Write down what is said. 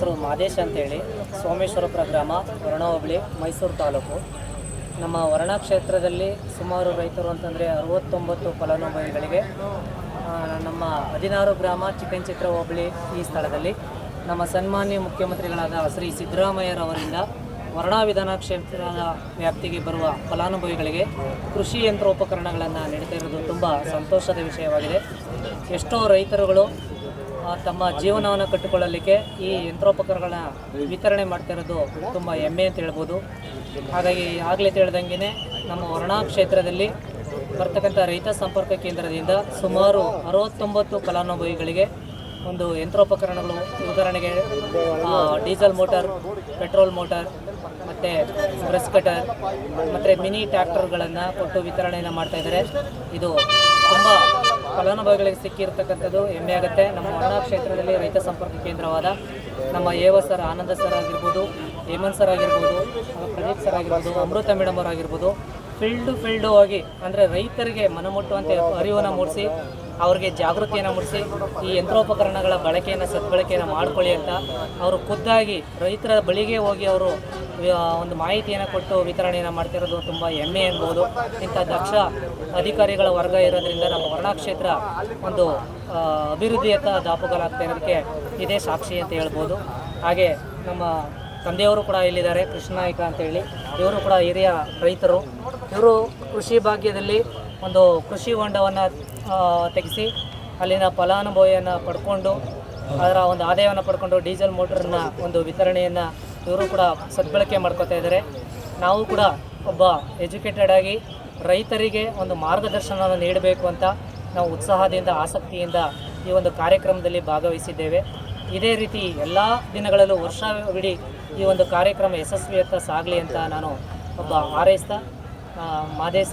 ಹೆಸರು ಮಾದೇಶ್ ಅಂತೇಳಿ. ಸೋಮೇಶ್ವರಪುರ ಗ್ರಾಮ ವರ್ಣ ಹೋಬಳಿ ಮೈಸೂರು ತಾಲೂಕು. ನಮ್ಮ ವರ್ಣ ಕ್ಷೇತ್ರದಲ್ಲಿ ಸುಮಾರು ರೈತರು ಅಂತಂದರೆ ಅರವತ್ತೊಂಬತ್ತು ಫಲಾನುಭವಿಗಳಿಗೆ ನಮ್ಮ ಹದಿನಾರು ಗ್ರಾಮ ಚಿಕ್ಕಂಚಿತ್ರ ಹೋಬಳಿ ಈ ಸ್ಥಳದಲ್ಲಿ. ನಮ್ಮ ಸನ್ಮಾನ್ಯ ಮುಖ್ಯಮಂತ್ರಿಗಳಾದ ಶ್ರೀ ಸಿದ್ದರಾಮಯ್ಯರವರಿಂದ ವರ್ಣ ವಿಧಾನ ಕ್ಷೇತ್ರದ ವ್ಯಾಪ್ತಿಗೆ ಬರುವ ಫಲಾನುಭವಿಗಳಿಗೆ ಕೃಷಿ ಯಂತ್ರೋಪಕರಣಗಳನ್ನು ನೀಡ್ತಾ ಇರೋದು ತುಂಬ ಸಂತೋಷದ ವಿಷಯವಾಗಿದೆ. ಎಷ್ಟೋ ರೈತರುಗಳು ತಮ್ಮ ಜೀವನವನ್ನು ಕಟ್ಟಿಕೊಳ್ಳಲಿಕ್ಕೆ ಈ ಯಂತ್ರೋಪಕರಣಗಳನ್ನ ವಿತರಣೆ ಮಾಡ್ತಾ ಇರೋದು ತುಂಬ ಹೆಮ್ಮೆ ಅಂತ ಹೇಳ್ಬೋದು. ಹಾಗಾಗಿ ಆಗಲೇ ತಿಳಿದಂಗೆ ನಮ್ಮ ವರ್ಣಾ ಕ್ಷೇತ್ರದಲ್ಲಿ ಬರ್ತಕ್ಕಂಥ ರೈತ ಸಂಪರ್ಕ ಕೇಂದ್ರದಿಂದ ಸುಮಾರು ಅರವತ್ತೊಂಬತ್ತು ಫಲಾನುಭವಿಗಳಿಗೆ ಒಂದು ಯಂತ್ರೋಪಕರಣಗಳು ಉದಾಹರಣೆಗೆ ಡೀಸೆಲ್ ಮೋಟಾರ್, ಪೆಟ್ರೋಲ್ ಮೋಟಾರ್, ಮತ್ತು ಬ್ರಷ್ ಕಟರ್, ಮತ್ತು ಮಿನಿ ಟ್ಯಾಕ್ಟರ್ಗಳನ್ನು ಕೊಟ್ಟು ವಿತರಣೆಯನ್ನು ಮಾಡ್ತಾ ಇದ್ದಾರೆ. ಇದು ತುಂಬ ಫಲಾನುಭವಿಗಳಿಗೆ ಸಿಕ್ಕಿರ್ತಕ್ಕಂಥದ್ದು ಹೆಮ್ಮೆ ಆಗುತ್ತೆ. ನಮ್ಮ ಅಣ್ಣ ಕ್ಷೇತ್ರದಲ್ಲಿ ರೈತ ಸಂಪರ್ಕ ಕೇಂದ್ರವಾದ ನಮ್ಮ ಏವ ಸರ್ ಆನಂದ ಸರ್ ಆಗಿರ್ಬೋದು, ಹೇಮಂತ್ ಸರ್ ಆಗಿರ್ಬೋದು ಪ್ರದೀಪ್ ಸರ್ ಆಗಿರ್ಬೋದು, ಅಮೃತ ಮೇಡಮ್ ಅವರಾಗಿರ್ಬೋದು ಫೀಲ್ಡು ಫೀಲ್ಡು ಹೋಗಿ ಅಂದರೆ ರೈತರಿಗೆ ಮನಮುಟ್ಟುವಂತೆ ಅರಿವನ್ನು ಮೂಡಿಸಿ ಅವ್ರಿಗೆ ಜಾಗೃತಿಯನ್ನು ಮೂಡಿಸಿ ಈ ಯಂತ್ರೋಪಕರಣಗಳ ಬಳಕೆಯನ್ನು, ಸದ್ಬಳಕೆಯನ್ನು ಮಾಡಿಕೊಳ್ಳಿ ಅಂತ ಅವರು ಖುದ್ದಾಗಿ ರೈತರ ಬಳಿಗೆ ಹೋಗಿ ಅವರು ಒಂದು ಮಾಹಿತಿಯನ್ನು ಕೊಟ್ಟು ವಿತರಣೆಯನ್ನು ಮಾಡ್ತಿರೋದು ತುಂಬ ಹೆಮ್ಮೆ ಎನ್ಬೋದು ಇಂಥ ದಕ್ಷ ಅಧಿಕಾರಿಗಳ ವರ್ಗ ಇರೋದ್ರಿಂದ ನಮ್ಮ ವರ್ಣಾ ಕ್ಷೇತ್ರ ಒಂದು ಅಭಿವೃದ್ಧಿಯತ್ತ ದಾಪುಗಾಲಾಗ್ತಾ ಇರೋದಕ್ಕೆ ಇದೇ ಸಾಕ್ಷಿ ಅಂತ ಹೇಳ್ಬೋದು. ಹಾಗೆ ನಮ್ಮ ತಂದೆಯವರು ಕೂಡ ಇಲ್ಲಿದ್ದಾರೆ ಕೃಷ್ಣ ನಾಯ್ಕ ಅಂತೇಳಿ ಇವರು ಕೂಡ ಹಿರಿಯ ರೈತರು. ಇವರು ಕೃಷಿ ಭಾಗ್ಯದಲ್ಲಿ ಒಂದು ಕೃಷಿ ಹೊಂಡವನ್ನು ತೆಗೆಸಿ ಅಲ್ಲಿನ ಫಲಾನುಭವಿಯನ್ನು ಪಡ್ಕೊಂಡು, ಅದರ ಒಂದು ಆದಾಯವನ್ನು ಪಡ್ಕೊಂಡು ಡೀಸೆಲ್ ಮೋಟ್ರನ್ನ ಒಂದು ವಿತರಣೆಯನ್ನು ಇವರು ಕೂಡ ಸದ್ಬಳಕೆ ಮಾಡ್ಕೋತಾ ಇದ್ದಾರೆ ನಾವು ಕೂಡ ಒಬ್ಬ ಎಜುಕೇಟೆಡ್ ಆಗಿ ರೈತರಿಗೆ ಒಂದು ಮಾರ್ಗದರ್ಶನವನ್ನು ನೀಡಬೇಕು ಅಂತ ನಾವು ಉತ್ಸಾಹದಿಂದ, ಆಸಕ್ತಿಯಿಂದ ಈ ಒಂದು ಕಾರ್ಯಕ್ರಮದಲ್ಲಿ ಭಾಗವಹಿಸಿದ್ದೇವೆ. ಇದೇ ರೀತಿ ಎಲ್ಲ ದಿನಗಳಲ್ಲೂ ವರ್ಷವಿಡೀ ಈ ಒಂದು ಕಾರ್ಯಕ್ರಮ ಯಶಸ್ವಿಯತ್ತ ಸಾಗಲಿ ಅಂತ ನಾನು ಒಬ್ಬ ಹಾರೈಸ್ತಾ ಮಾದೇಶ